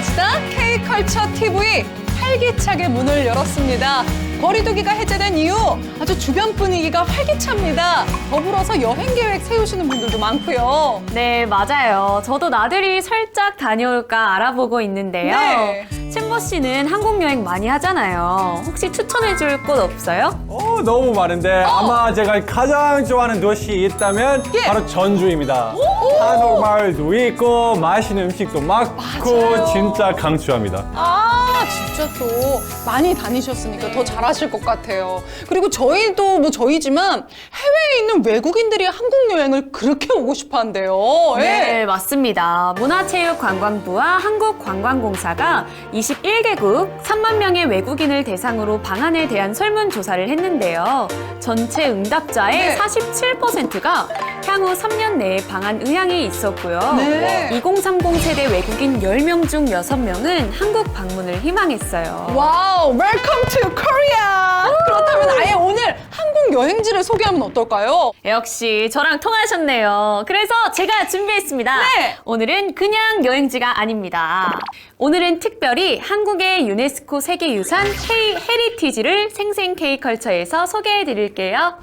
맞이다 K컬처 TV 활기차게 문을 열었습니다. 거리두기가 해제된 이후 아주 주변 분위기가 활기찹니다. 더불어서 여행 계획 세우시는 분들도 많고요. 네, 맞아요. 저도 나들이 살짝 다녀올까 알아보고 있는데요. 네. 씨는 한국 여행 많이 하잖아요. 혹시 추천해 줄 곳 없어요? 어, 너무 많은데 아마 제가 가장 좋아하는 도시 있다면 예. 바로 전주입니다. 한옥마을도 있고 맛있는 음식도 많고 맞아요. 진짜 강추합니다. 아, 진짜 또 많이 다니셨으니까 더 잘하실 것 같아요. 그리고 저희도 뭐 저희지만 해외에 있는 외국인들이 한국 여행을 그렇게 오고 싶어 한대요. 예. 네, 맞습니다. 문화체육관광부와 한국관광공사가 21 개국 3만 명의 외국인을 대상으로 방안에 대한 설문조사를 했는데요. 전체 응답자의 네. 47%가 향후 3년 내에 방한 의향이 있었고요. 네. 2030 세대 외국인 10명 중 6명은 한국 방문을 희망했어요. 와우, 웰컴 투 코리아. 그렇다면 아예 오늘 한국 여행지를 소개하면 어떨까요? 역시 저랑 통하셨네요. 그래서 제가 준비했습니다. 네. 오늘은 그냥 여행지가 아닙니다. 오늘은 특별히 한국의 유네스코 세계유산 K 헤리티지를 생생 K컬처에서 소개해 드릴게요.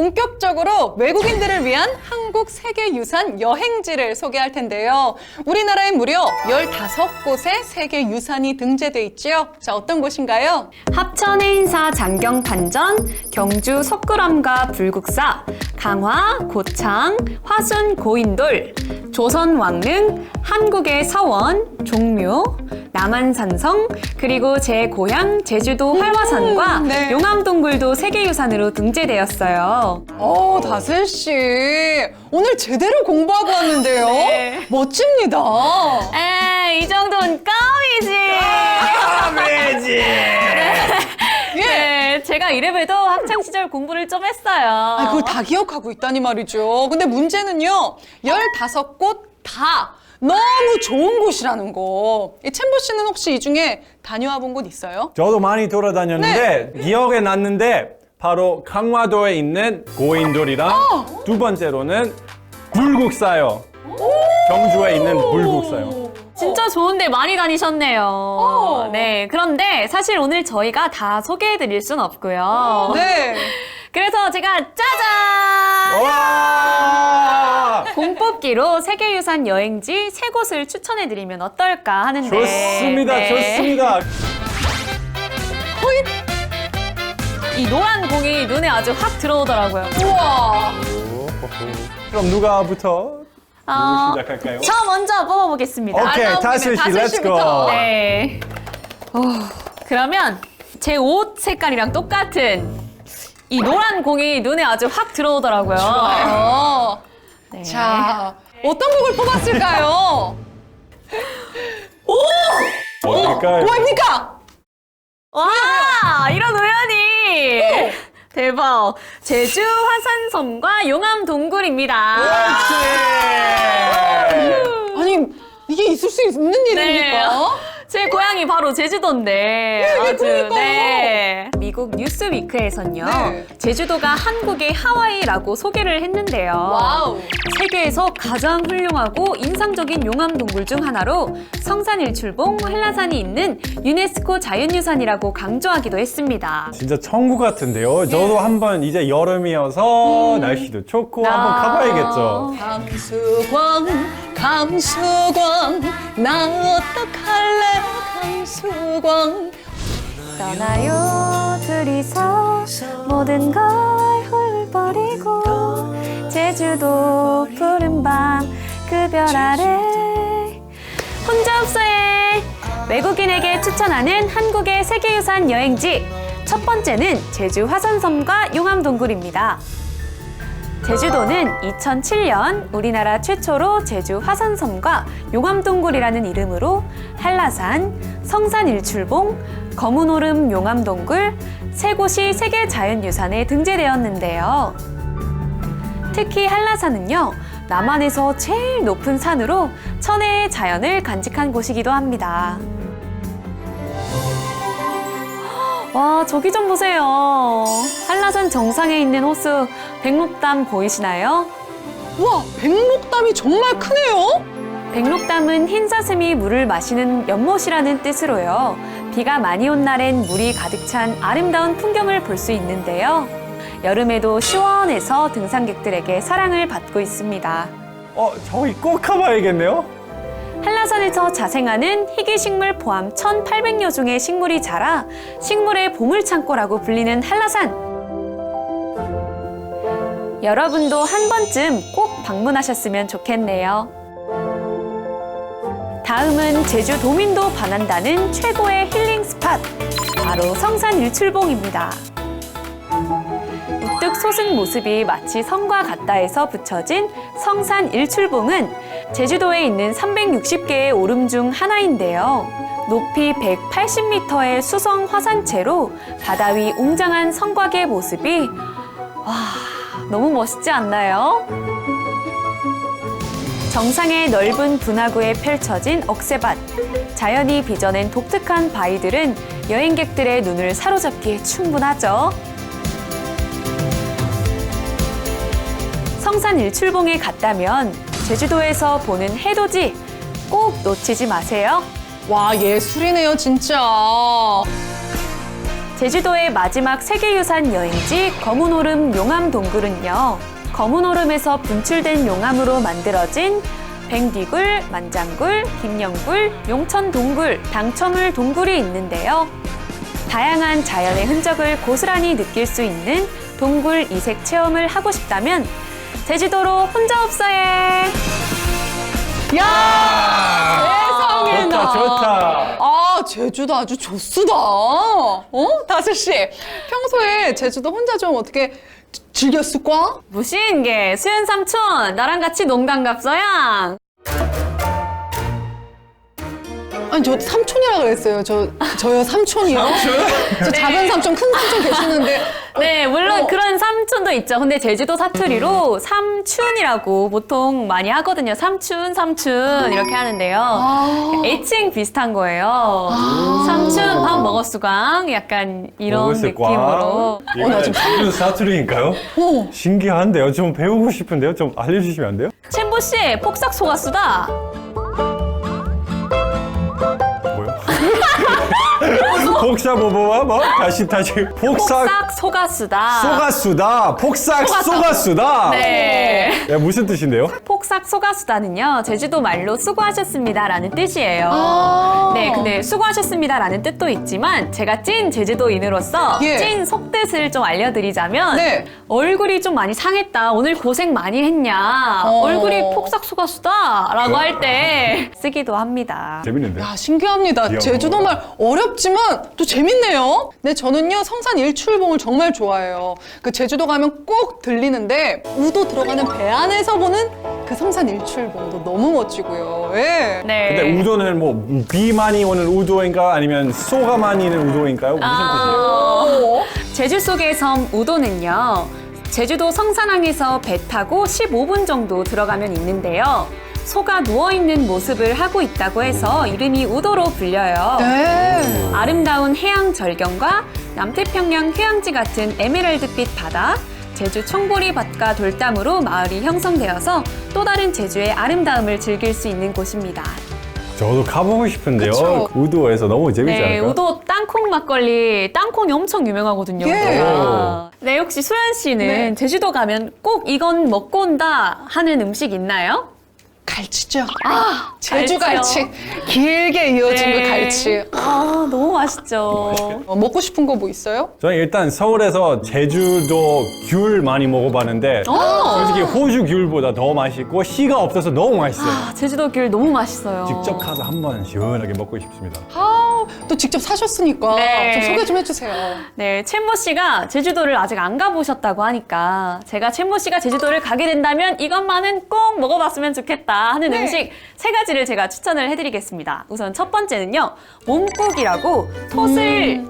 본격적으로 외국인들을 위한 한국 세계유산 여행지를 소개할 텐데요. 우리나라에 무려 15곳의 세계유산이 등재돼 있죠. 자, 어떤 곳인가요? 합천 해인사 장경판전, 경주 석굴암과 불국사, 강화, 고창, 화순 고인돌, 조선 왕릉, 한국의 서원, 종묘, 남한산성, 그리고 제 고향 제주도 활화산과 네. 용암 동굴도 세계유산으로 등재되었어요. 어, 다슬 씨. 오늘 제대로 공부하고 왔는데요. 네. 멋집니다. 에이, 이 정도는 껌이지. 아메지! 예. 네, 제가 이래봬도 학창 시절 공부를 좀 했어요. 아, 그걸 다 기억하고 있다니 말이죠. 근데 문제는요, 15곳 다 너무 좋은 곳이라는 거. 이 챔버 씨는 혹시 이 중에 다녀와 본 곳 있어요? 저도 많이 돌아다녔는데 네. 기억에 났는데 바로 강화도에 있는 고인돌이랑 어! 두 번째로는 불국사요. 경주에 있는 불국사요. 진짜 좋은데 많이 다니셨네요. 네, 그런데 사실 오늘 저희가 다 소개해드릴 순 없고요. 네. 그래서 제가 짜잔! 와! 공뽑기로 세계유산 여행지 세 곳을 추천해드리면 어떨까 하는데. 좋습니다, 네. 좋습니다. 이 노란 공이 눈에 아주 확 들어오더라고요. 우와. 그럼 누가부터 어, 시작할까요? 저 먼저 뽑아보겠습니다. 오케이, 나오면 다슬 씨, 다슬 렛츠 씨부터. 고. 네. 어, 그러면 제 옷 색깔이랑 똑같은 이 노란 공이 눈에 아주 확 들어오더라고요. 좋아요. 네. 자, 어떤 곡을 뽑았을까요? 뭘까요? 뭐입니까? 와, 이런 우연이. 대박. 제주 화산섬과 용암 동굴입니다. 아니, 이게 있을 수 있는 네. 일입니까? 제 고향이 바로 제주도인데 아주 그러니까요. 네. 미국 뉴스위크에선요 네. 제주도가 한국의 하와이라고 소개를 했는데요. 와우. 세계에서 가장 훌륭하고 인상적인 용암 동굴 중 하나로 성산일출봉 한라산이 있는 유네스코 자연유산이라고 강조하기도 했습니다. 진짜 천국 같은데요. 저도 한번 이제 여름이어서 날씨도 좋고 한번 아. 가봐야겠죠. 감수광, 감수광, 나 어떡할래, 감수광. 떠나요 둘이서 모든 걸 훌버리고 제주도 푸른 밤 그 별 아래 혼자 없어해 외국인에게 추천하는 한국의 세계유산 여행지 첫 번째는 제주 화산섬과 용암동굴입니다. 제주도는 2007년 우리나라 최초로 제주 화산섬과 용암동굴이라는 이름으로 한라산, 성산일출봉, 검은오름 용암동굴 세 곳이 세계 자연유산에 등재되었는데요. 특히 한라산은요, 남한에서 제일 높은 산으로 천혜의 자연을 간직한 곳이기도 합니다. 와, 저기 좀 보세요. 한라산 정상에 있는 호수 백록담 보이시나요? 와, 백록담이 정말 크네요. 백록담은 흰 사슴이 물을 마시는 연못이라는 뜻으로요. 비가 많이 온 날엔 물이 가득 찬 아름다운 풍경을 볼 수 있는데요. 여름에도 시원해서 등산객들에게 사랑을 받고 있습니다. 어, 저기 꼭 가봐야겠네요. 한라산에서 자생하는 희귀식물 포함 1,800여 종의 식물이 자라 식물의 보물창고라고 불리는 한라산. 여러분도 한 번쯤 꼭 방문하셨으면 좋겠네요. 다음은 제주 도민도 반한다는 최고의 힐링 스팟. 바로 성산 일출봉입니다. 우뚝 솟은 모습이 마치 성과 같다 해서 붙여진 성산 일출봉은 제주도에 있는 360개의 오름 중 하나인데요. 높이 180m의 수성 화산체로 바다 위 웅장한 성곽의 모습이 와, 너무 멋있지 않나요? 정상의 넓은 분화구에 펼쳐진 억새밭, 자연이 빚어낸 독특한 바위들은 여행객들의 눈을 사로잡기에 충분하죠. 성산 일출봉에 갔다면 제주도에서 보는 해돋이 꼭 놓치지 마세요. 와, 예술이네요, 진짜. 제주도의 마지막 세계유산 여행지 검은오름 용암 동굴은요. 검은오름에서 분출된 용암으로 만들어진 뱅디굴, 만장굴, 김영굴, 용천 동굴, 당첨을 동굴이 있는데요. 다양한 자연의 흔적을 고스란히 느낄 수 있는 동굴 이색 체험을 하고 싶다면 제주도로 혼자 없어해. 야! 세상에나. 좋다, 좋다. 아, 제주도 아주 좋수다. 어? 다슬 씨, 평소에 제주도 혼자 좀 어떻게 즐겼을까? 무신 게 수연 삼촌 나랑 같이 농담 갑서양. 아니, 저 삼촌이라 그랬어요. 저, 저요, 삼촌이요? 저 작은 삼촌, 큰 삼촌 계시는데. 네, 물론 어. 그런 삼촌도 있죠. 근데 제주도 사투리로 삼춘이라고 보통 많이 하거든요. 삼춘, 삼춘 이렇게 하는데요. 아. 애칭 비슷한 거예요. 삼춘 밥 먹었수강 약간 이런 먹었을 꽝. 어, 느낌으로. 나 이거 지금 사투리인가요? 어. 신기한데요. 좀 배우고 싶은데요. 좀 알려주시면 안 돼요? 챔보 씨 폭삭 속았수다. Ah! 복사 뭐뭐와 뭐 다시 다시 복사 폭삭 속았수다. 쏘가수다. 폭삭 쏘가수. 쏘가수다. 네. 야, 무슨 뜻인데요? 폭삭 속았수다는요. 제주도 말로 수고하셨습니다라는 뜻이에요. 아. 네, 근데 수고하셨습니다라는 뜻도 있지만 제가 찐 제주도인으로서 예. 찐 속뜻을 좀 알려드리자면 네. 얼굴이 좀 많이 상했다. 오늘 고생 많이 했냐. 어. 얼굴이 폭삭 속았수다라고 할 때 쓰기도 합니다. 재밌는데. 야, 신기합니다. 귀여워. 제주도 말 어렵 지만 또 재밌네요. 네, 저는요, 성산 일출봉을 정말 좋아해요. 그 제주도 가면 꼭 들리는데, 우도 들어가는 배 안에서 보는 그 성산 일출봉도 너무 멋지고요. 예. 네. 근데 우도는 뭐 비 많이 오는 우도인가 아니면 소가 많이 있는 우도인가요? 무슨 뜻이에요? 어. 제주 속의 섬 우도는요. 제주도 성산항에서 배 타고 15분 정도 들어가면 있는데요. 소가 누워있는 모습을 하고 있다고 해서 이름이 우도로 불려요. 네. 아름다운 해양 절경과 남태평양 휴양지 같은 에메랄드빛 바다, 제주 청보리 밭과 돌담으로 마을이 형성되어서 또 다른 제주의 아름다움을 즐길 수 있는 곳입니다. 저도 가보고 싶은데요. 그쵸. 우도에서 너무 재밌지 네, 않을까요? 우도 땅콩 막걸리, 땅콩이 엄청 유명하거든요. 예. 우도가. 네, 혹시 수연 씨는 네. 제주도 가면 꼭 이건 먹고 온다 하는 음식 있나요? 갈치죠. 아, 제주 갈치요. 갈치. 길게 이어진 네. 그 갈치. 아, 너무 맛있죠. 어, 먹고 싶은 거 뭐 있어요? 저는 일단 서울에서 제주도 귤 많이 먹어봤는데 솔직히 호주 귤보다 더 맛있고 씨가 없어서 너무 맛있어요. 아, 제주도 귤 너무 맛있어요. 직접 가서 한번 시원하게 먹고 싶습니다. 아, 또 직접 사셨으니까 네. 좀 소개 좀 해주세요. 네, 챔버 씨가 제주도를 아직 안 가보셨다고 하니까 제가 챔버 씨가 제주도를 가게 된다면 이것만은 꼭 먹어봤으면 좋겠다 하는 네. 음식 세 가지를 제가 추천을 해드리겠습니다. 우선 첫 번째는요, 몸국이라고 톳을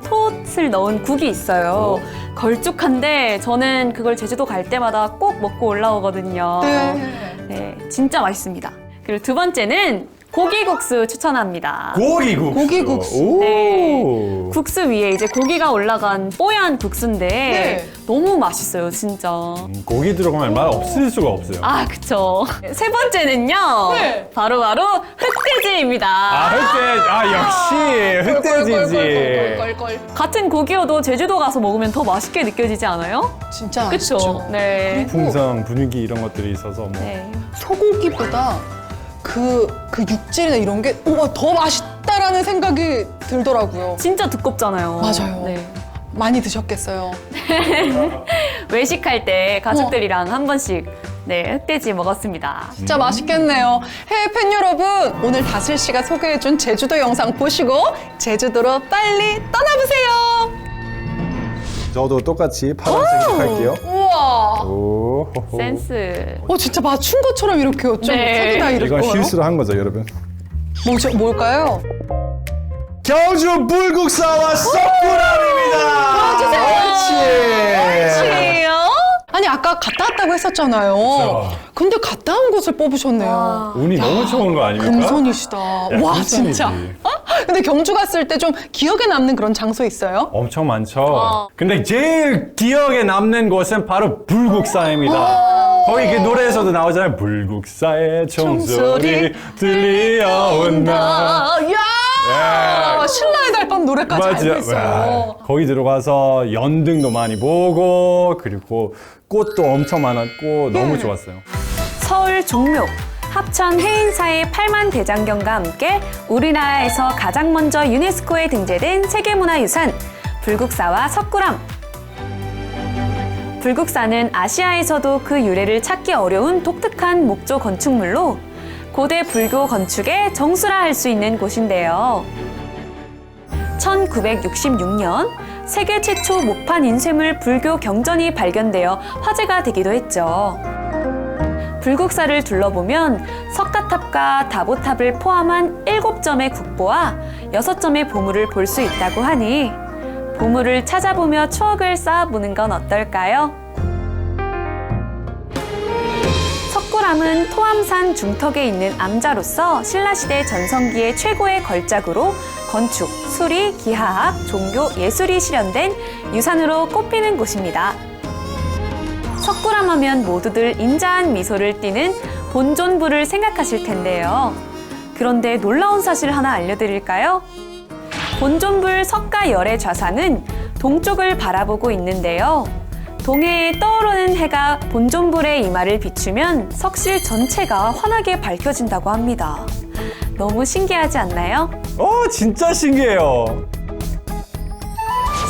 톳을 넣은 국이 있어요. 걸쭉한데 저는 그걸 제주도 갈 때마다 꼭 먹고 올라오거든요. 네. 네, 진짜 맛있습니다. 그리고 두 번째는 고기국수 추천합니다. 고기국수. 고기국수. 오. 네. 국수 위에 이제 고기가 올라간 뽀얀 국수인데 네. 너무 맛있어요, 진짜. 음, 고기 들어가면 맛 없을 수가 없어요. 아, 그쵸. 세 번째는요. 네. 바로 바로 흑돼지입니다. 아, 흑돼지. 아, 역시 흑돼지지. 꼴꼴꼴꼴꼴꼴. 같은 고기여도 제주도 가서 먹으면 더 맛있게 느껴지지 않아요? 진짜 그쵸? 맛있죠. 네. 풍성, 분위기 이런 것들이 있어서 뭐. 네. 소고기보다 그, 그 육질이나 이런 게 우와, 더 맛있다라는 생각이 들더라고요. 진짜 두껍잖아요. 맞아요. 네. 많이 드셨겠어요. 외식할 때 가족들이랑 한 번씩 네, 흑돼지 먹었습니다. 진짜 맛있겠네요. 해외 팬 여러분, 오늘 다슬 씨가 소개해준 제주도 영상 보시고 제주도로 빨리 떠나보세요. 저도 똑같이 파란색으로 할게요. 우와. 오. 호호. 센스. 어, 진짜 맞춘 것처럼 이렇게 좀 네. 색이 다 이렇게 이건 실수로 한 거죠, 여러분. 뭐죠, 뭘까요? 경주 불국사와 썩구람입니다. 옳지. 그래요? 아니, 아까 갔다 왔다고 했었잖아요. 그쵸. 근데 갔다 온 곳을 뽑으셨네요. 와. 운이 너무 좋은 거 아닙니까? 금손이시다. 야, 와, 금손이지. 진짜. 어? 근데 경주 갔을 때 좀 기억에 남는 그런 장소 있어요? 엄청 많죠. 어. 근데 제일 기억에 남는 곳은 바로 불국사입니다. 거기 그 노래에서도 나오잖아요. 불국사의 총소리 들려온다. 아, 야! 예. 신라의 달밤 노래까지 알고 와, 있어요. 거기 들어가서 연등도 많이 보고 그리고 꽃도 엄청 많았고 너무 좋았어요. 서울 종묘 합천 해인사의 8만 대장경과 함께 우리나라에서 가장 먼저 유네스코에 등재된 세계문화유산 불국사와 석굴암 불국사는 아시아에서도 그 유래를 찾기 어려운 독특한 목조 건축물로 고대 불교 건축의 정수라 할 수 있는 곳인데요. 1966년 세계 최초 목판 인쇄물 불교 경전이 발견되어 화제가 되기도 했죠. 불국사를 둘러보면 석가탑과 다보탑을 포함한 7점의 국보와 6점의 보물을 볼 수 있다고 하니 보물을 찾아보며 추억을 쌓아보는 건 어떨까요? 석굴암은 토암산 중턱에 있는 암자로서 신라시대 전성기의 최고의 걸작으로 건축, 수리, 기하학, 종교, 예술이 실현된 유산으로 꼽히는 곳입니다. 석굴암 하면 모두들 인자한 미소를 띠는 본존부를 생각하실 텐데요. 그런데 놀라운 사실 하나 알려드릴까요? 본존불 석가열의 좌상은 동쪽을 바라보고 있는데요. 동해에 떠오르는 해가 본존불의 이마를 비추면 석실 전체가 환하게 밝혀진다고 합니다. 너무 신기하지 않나요? 어, 진짜 신기해요.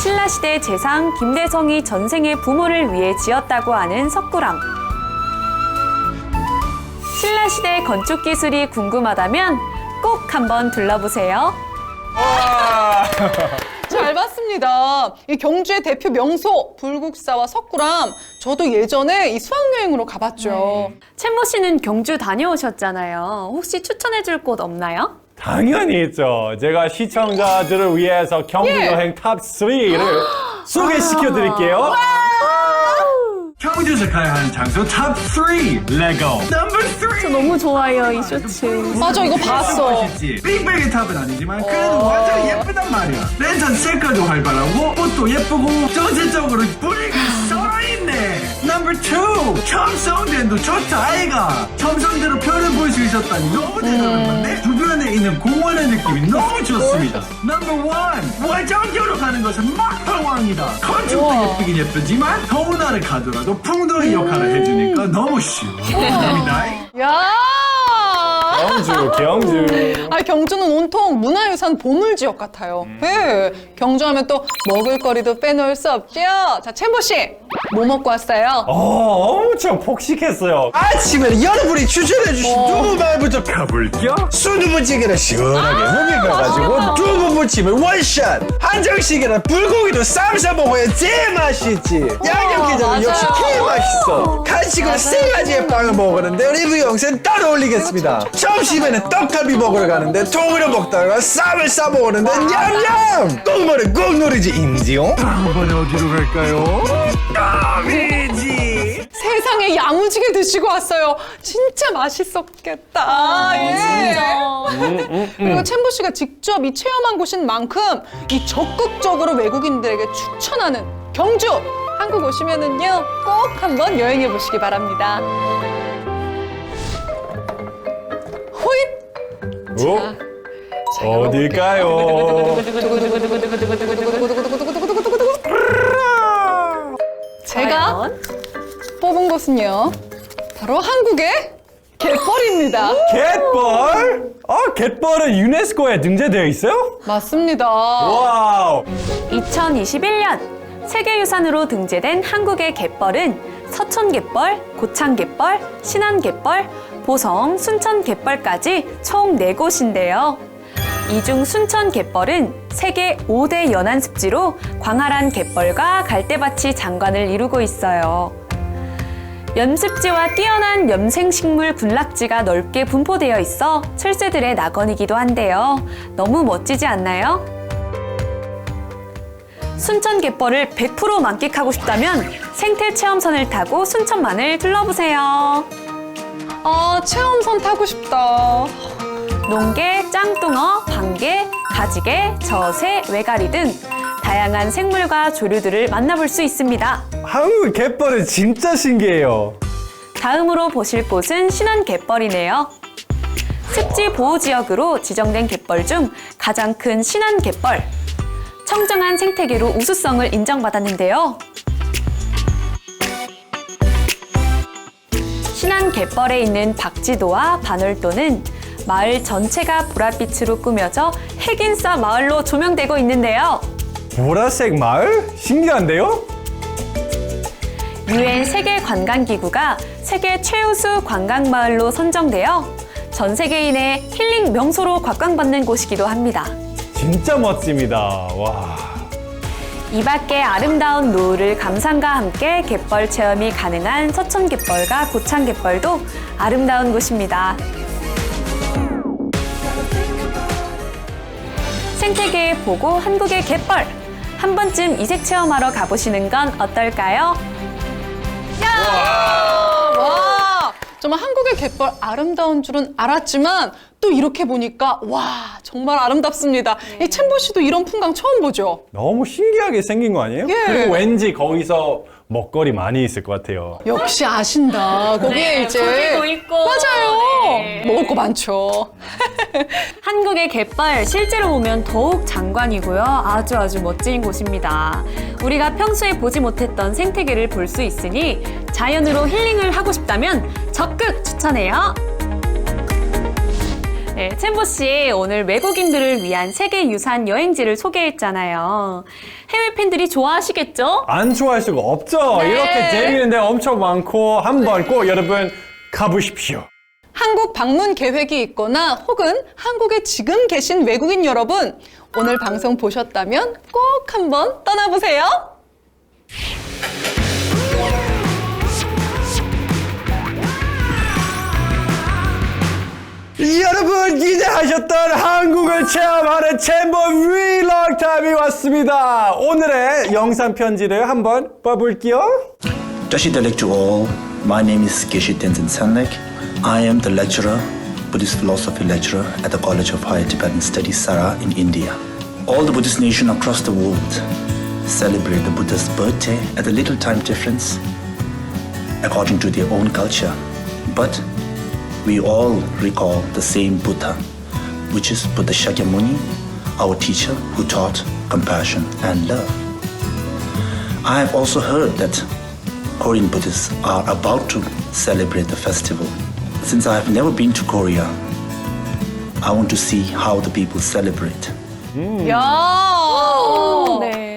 신라시대 재상 김대성이 전생의 부모를 위해 지었다고 하는 석굴암. 신라시대 건축 기술이 궁금하다면 꼭 한번 둘러보세요. 와. 잘 봤습니다. 이 경주의 대표 명소 불국사와 석굴암. 저도 예전에 이 수학여행으로 가봤죠. 챔버 씨는 경주 다녀오셨잖아요. 혹시 추천해줄 곳 없나요? 당연히 있죠. 제가 시청자들을 위해서 경주 예. 여행 탑 3를 소개시켜 드릴게요. 경주에서 가야 하는 장소 탑3 레고. 넘버 3 너무 좋아요, 이 쇼츠. 맞아, 이거 봤어. 멋있지? 빅뱅의 탑은 아니지만 그래도 완전 예쁘단 말이야. 랜선 색깔도 활발하고 꽃도 예쁘고 전체적으로 분위기 넘버 2 첨성대도 좋다 아이가. 첨성대로 별을 볼수 있었다니 너무 대단한 건데? 주변에 있는 공원의 느낌이 너무 좋습니다. 넘버 1 월정교로 가는 것은 막방왕이다. 건축도. 예쁘긴 예쁘지만 더운 날에 가더라도 풍덩이 역할을 해주니까 너무 시원합니다. 야! 경주, 경주. 아, 경주는 온통 문화유산 보물지역 같아요. 네. 경주하면 또 먹을거리도 빼놓을 수 없죠. 자, 챔버 씨, 뭐 먹고 왔어요? 어, 엄청 폭식했어요. 아침에 여러분이 추천해주신 어. 두부말부터 가볼게요. 순두부찌개는 시원하게 후기 가가지고 두부무침을 원샷. 한정식에는 불고기도 쌈싸 먹어야 제일 맛있지. 양념게장은 역시 맞아요. 제일 맛있어. 간식으로 세 가지의 빵을 먹었는데 리뷰 영상 따로 올리겠습니다. 점심에는 떡갈비 먹으러 가는데 통으로 먹다가 쌈을 싸 먹었는데 냠냠. 국물은 국물이지 인지요? 다음번에 어디로 갈까요? 까미지. 세상에 야무지게 드시고 왔어요. 진짜 맛있었겠다. 예. 그리고 챔버 씨가 직접 이 체험한 곳인 만큼 이 적극적으로 외국인들에게 추천하는 경주 한국 오시면은요 꼭 한번 여행해 보시기 바랍니다. 호잇! 어? 어딜까요? 제가 과연? 뽑은 곳은요 바로 한국의 갯벌입니다. 갯벌? 어, 갯벌은 유네스코에 등재되어 있어요? 맞습니다. 와우. 2021년 세계유산으로 등재된 한국의 갯벌은 서촌갯벌, 고창갯벌, 신안갯벌, 보성, 순천 갯벌까지 총 4곳인데요. 이 중 순천 갯벌은 세계 5대 연안습지로 광활한 갯벌과 갈대밭이 장관을 이루고 있어요. 염습지와 뛰어난 염생식물 군락지가 넓게 분포되어 있어 철새들의 낙원이기도 한데요. 너무 멋지지 않나요? 순천 갯벌을 100% 만끽하고 싶다면 생태 체험선을 타고 순천만을 둘러보세요. 아 체험선 타고 싶다. 농개, 짱뚱어, 방개, 가지개, 저새, 외가리 등 다양한 생물과 조류들을 만나볼 수 있습니다. 한국 갯벌은 진짜 신기해요. 다음으로 보실 곳은 신안 갯벌이네요. 습지 보호 지역으로 지정된 갯벌 중 가장 큰 신안 갯벌. 청정한 생태계로 우수성을 인정받았는데요. 신안 갯벌에 있는 박지도와 반월도는 마을 전체가 보랏빛으로 꾸며져 핵인싸 마을로 조명되고 있는데요. 보라색 마을? 신기한데요? 유엔 세계 관광기구가 세계 최우수 관광마을로 선정되어 전 세계인의 힐링 명소로 곽광받는 곳이기도 합니다. 진짜 멋집니다. 와. 이 밖에 아름다운 노을을 감상과 함께 갯벌 체험이 가능한 서천 갯벌과 고창 갯벌도 아름다운 곳입니다. 생태계의 보고 한국의 갯벌 한 번쯤 이색 체험하러 가보시는 건 어떨까요? 와 정말 한국의 갯벌 아름다운 줄은 알았지만 또 이렇게 보니까 와 정말 아름답습니다. 이 챔버 씨도 이런 풍광 처음 보죠? 너무 신기하게 생긴 거 아니에요? 예. 그리고 왠지 거기서 먹거리 많이 있을 것 같아요. 역시 아신다. 거기에 네, 이제 고기도 있고. 맞아요. 네. 먹을 거 많죠. 한국의 갯벌 실제로 보면 더욱 장관이고요. 아주 아주 멋진 곳입니다. 우리가 평소에 보지 못했던 생태계를 볼 수 있으니 자연으로 힐링을 하고 싶다면 적극 추천해요. 네, 챔보 씨 오늘 외국인들을 위한 세계 유산 여행지를 소개했잖아요. 해외 팬들이 좋아하시겠죠? 안 좋아할 수가 없죠. 네. 이렇게 재미있는 데 엄청 많고 한 번 꼭 여러분 가보십시오. 한국 방문 계획이 있거나 혹은 한국에 지금 계신 외국인 여러분 오늘 방송 보셨다면 꼭 한번 떠나보세요. 여러분 기대하셨던 한국을 체험하는 챔버 브이로그 타임이 왔습니다. 오늘의 영상 편지를 한번 봐볼게요. Dashi Dalek to all. My name is Geshe Tenzin Sanlek. I am the lecturer, Buddhist philosophy lecturer at the College of Higher Tibetan Studies, Sara, in India. All the Buddhist nations across the world celebrate the Buddha's birthday at a little time difference according to their own culture. But we all recall the same Buddha, which is Buddha Shakyamuni, our teacher who taught compassion and love. I have also heard that Korean Buddhists are about to celebrate the festival. Since I have never been to Korea, I want to see how the people celebrate. 야, 네.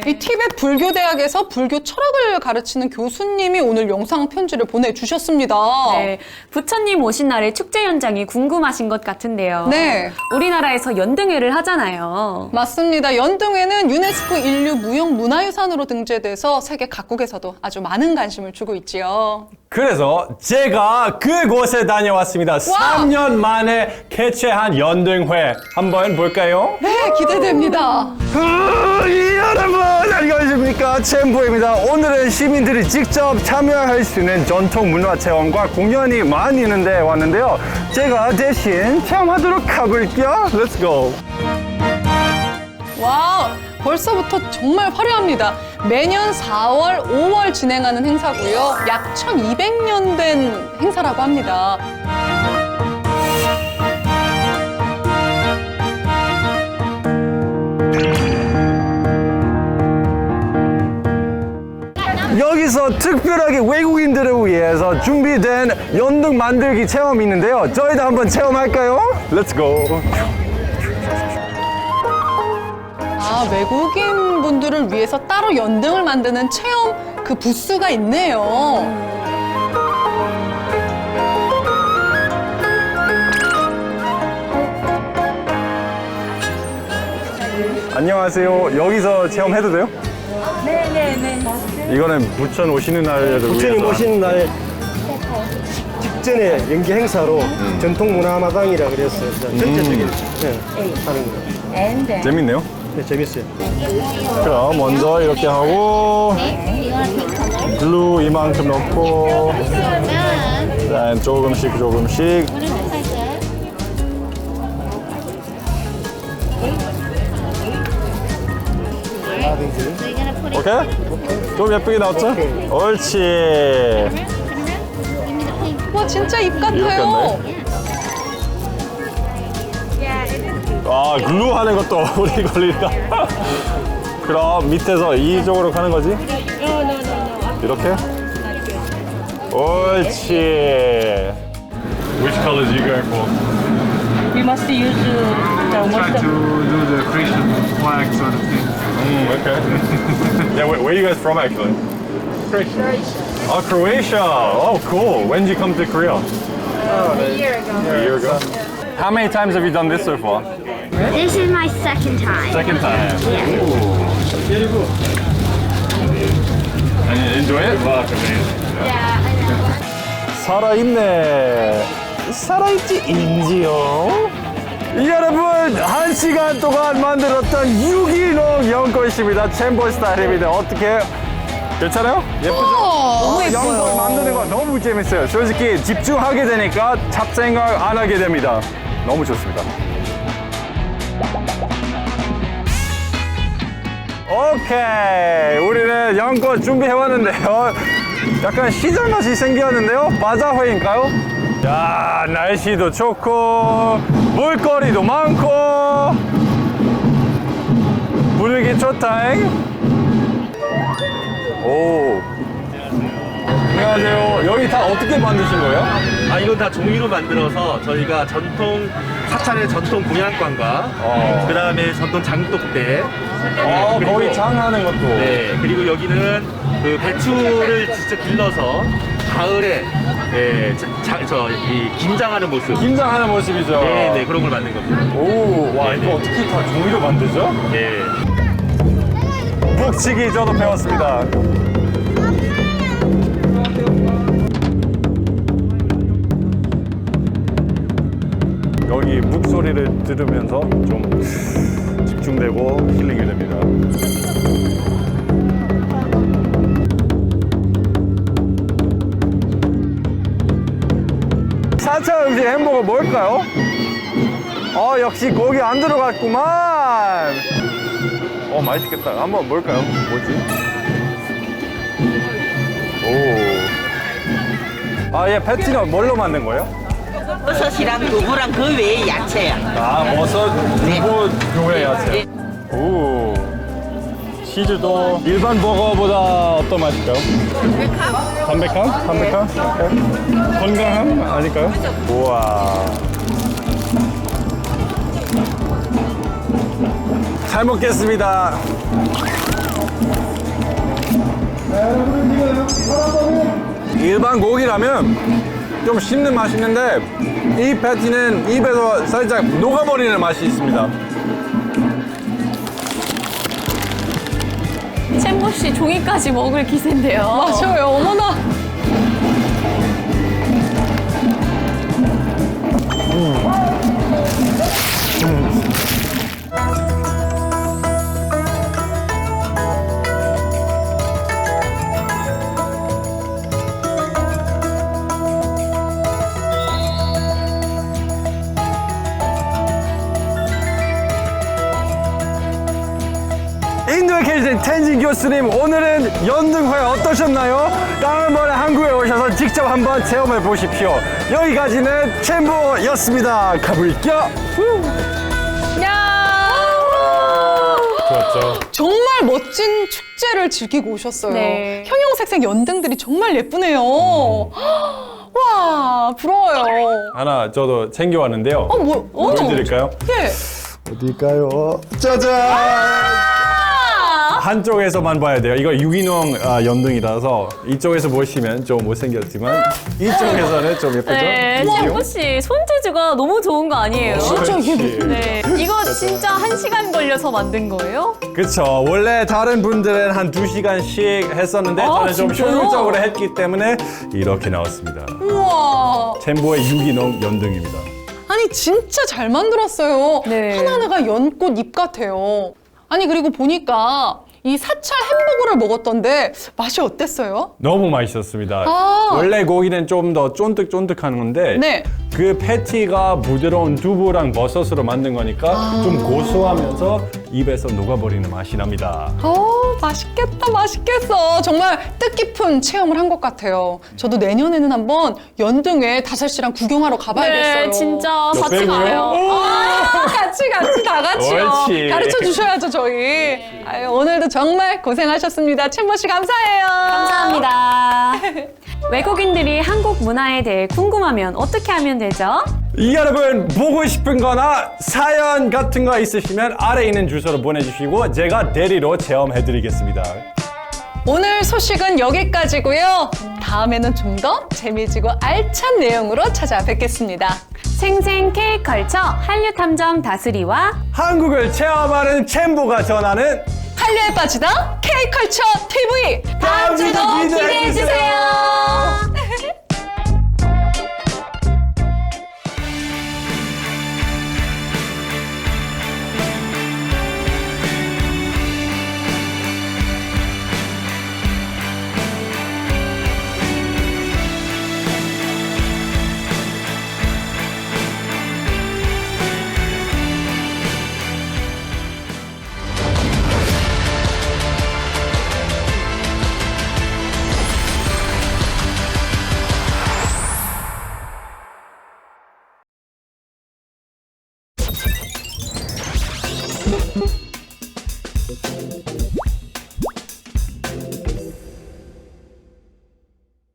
이 티벳 불교 대학에서 불교 철학을 가르치는 교수님이 오늘 영상 편지를 보내주셨습니다. 네, 부처님 오신 날의 축제 현장이 궁금하신 것 같은데요. 네. 우리나라에서 연등회를 하잖아요. 맞습니다. 연등회는 유네스코 인류 무형 문화유산으로 등재돼서 세계 각국에서도 아주 많은 관심을 주고 있지요. 그래서 제가 그곳에 다녀왔습니다. 3년 만에 개최한 연등회. 한번 볼까요? 네, 기대됩니다. 어, 이 여러분 안녕하십니까? 챔보입니다. 오늘은 시민들이 직접 참여할 수 있는 전통 문화 체험과 공연이 많이 있는데 왔는데요. 제가 대신 체험하도록 가볼게요. Let's go. 와우, 벌써부터 정말 화려합니다. 매년 4월, 5월 진행하는 행사고요. 약 1200년 된 행사라고 합니다. 여기서 특별하게 외국인들을 위해서 준비된 연등 만들기 체험이 있는데요 저희도 한번 체험할까요? Let's go 아, 외국인 분들을 위해서 따로 연등을 만드는 체험 그 부스가 있네요. 안녕하세요 여기서 체험해도 돼요? 네네네 이거는 부천 오시는 날에도 부처님 위해서 오신 날 직전에 연기 행사로 음. 전통 문화 마당이라 그랬어요. 전체적인 예, 하는 거. 재밌네요 네, 재밌어요. 그럼 먼저 이렇게 하고 글루 이만큼 넣고 그다음 조금씩 조금씩 오케이? 좀 예쁘게 나왔죠? 옳지 와, 진짜 입 같아요. 아 글루 하는 것도 오래 걸리다 그럼 밑에서 이쪽으로 가는 거지? 이렇게? 옳지 Which colors are you going for? We must use uh, the Try most to do the Christian flag sort of thing. Mm, okay. yeah, where, where are you guys from actually? Croatia. Oh, Croatia. Oh, cool. When did you come to Korea? a year ago. A year ago. How many times have you done this so far? This is my second time. Second time. And you enjoy it? 살아있네. 살아있지 인지요. 여러분 한 시간 동안 만들었던 유기농 연꽃입니다. 챔버 스타일입니다. 어떻게? 괜찮아요? 예쁘죠? 너무 예뻐요. 연꽃 만드는 거 너무 재밌어요. 솔직히 집중하게 되니까 잡생각 안 하게 됩니다. 너무 좋습니다. 오케이. 우리는 연꽃 준비해왔는데요. 약간 시장같이 생겼는데요? 바자회인가요? 야 날씨도 좋고 물거리도 많고. 분위기 좋다잉. 오. 안녕하세요. 여기 다 어떻게 만드신 거예요? 아 이건 다 종이로 만들어서 저희가 전통 사찰의 전통 공양관과 어. 그 다음에 전통 장독대 어 그리고- 거기 장하는 것도 네 그리고 여기는 그 배추를 직접 길러서 가을에 예, 저이 김장하는 모습 김장하는 모습이죠 네 네 그런 걸 만든 겁니다 오, 와, 네네. 이거 어떻게 다 종이로 만들죠? 예. 북치기 저도 배웠습니다. 여기 묵 소리를 들으면서 좀 집중되고 힐링이 됩니다. 사차 음식 햄버거 뭘까요? 어 역시 고기 안 들어갔구만 어 맛있겠다 한번 뭘까요? 뭐지? 오 아 얘 패티는 뭘로 만든 거예요? 버섯이랑 두부랑 그 외에 야채야. 아 버섯, 두부, 교회 야채 오 치즈도 일반 버거보다 어떤 맛일까요? 담백함? 담백함? 오케이. 건강함? 아닐까요? 우와 잘 먹겠습니다. 일반 고기라면 좀 씹는 맛이 있는데 이 패티는 입에서 살짝 녹아버리는 맛이 있습니다. 챔보 씨 종이까지 먹을 기세인데요. 맞아요. 어머나. 인 텐진 교수님 오늘은 연등회 어떠셨나요? 다음번에 한국에 오셔서 직접 한번 체험해 보십시오. 여기까지는 챔버였습니다. 가볼게요. 야 좋았죠. 정말 멋진 축제를 즐기고 오셨어요. 네. 형형색색 연등들이 정말 예쁘네요. 와, 부러워요. 하나 저도 챙겨왔는데요. 어, 뭐, 어? 보여드릴까요? 예. 어딜까요? 짜잔! 한쪽에서만 봐야 돼요. 이거 유기농 아, 연등이라서 이쪽에서 보시면 좀 못생겼지만 이쪽에서는 좀 예쁘죠? 네, 챔보 씨 손재주가 너무 좋은 거 아니에요? 진짜 이게 그렇지. 네, 이거 진짜 한 시간 걸려서 만든 거예요? 그쵸. 원래 다른 분들은 한 두 시간씩 했었는데 아, 저는 좀 진짜요? 효율적으로 했기 때문에 이렇게 나왔습니다. 우와. 챔보의 유기농 연등입니다. 아니, 진짜 잘 만들었어요. 네. 하나하나가 연꽃 잎 같아요. 아니, 그리고 보니까 이 사찰 햄버거를 먹었던데 맛이 어땠어요? 너무 맛있었습니다. 아. 원래 고기는 좀 더 쫀득쫀득한 건데 네. 그 패티가 부드러운 두부랑 버섯으로 만든 거니까 아. 좀 고소하면서 입에서 녹아버리는 맛이 납니다. 어, 맛있겠다, 맛있겠어. 정말 뜻깊은 체험을 한 것 같아요. 저도 내년에는 한번 연등에 다섯 씨랑 구경하러 가봐야겠어요. 네, 진짜 같이? 가요. 아, 같이 같이 다 같이요. 옳지. 가르쳐 주셔야죠 저희. 아유, 오늘도 정말 고생하셨습니다. 챔버 씨 감사해요. 감사합니다. 외국인들이 한국 문화에 대해 궁금하면 어떻게 하면 되죠? 이 여러분 보고 싶은 거나 사연 같은 거 있으시면 아래 있는 주소로 보내주시고 제가 대리로 체험해 드리겠습니다. 오늘 소식은 여기까지고요. 다음에는 좀 더 재미지고 알찬 내용으로 찾아뵙겠습니다. 생생 K컬처 한류탐정 다스리와 한국을 체험하는 챔보가 전하는 한류에 빠지다 K컬처 TV 다음 주도 기대해 주세요.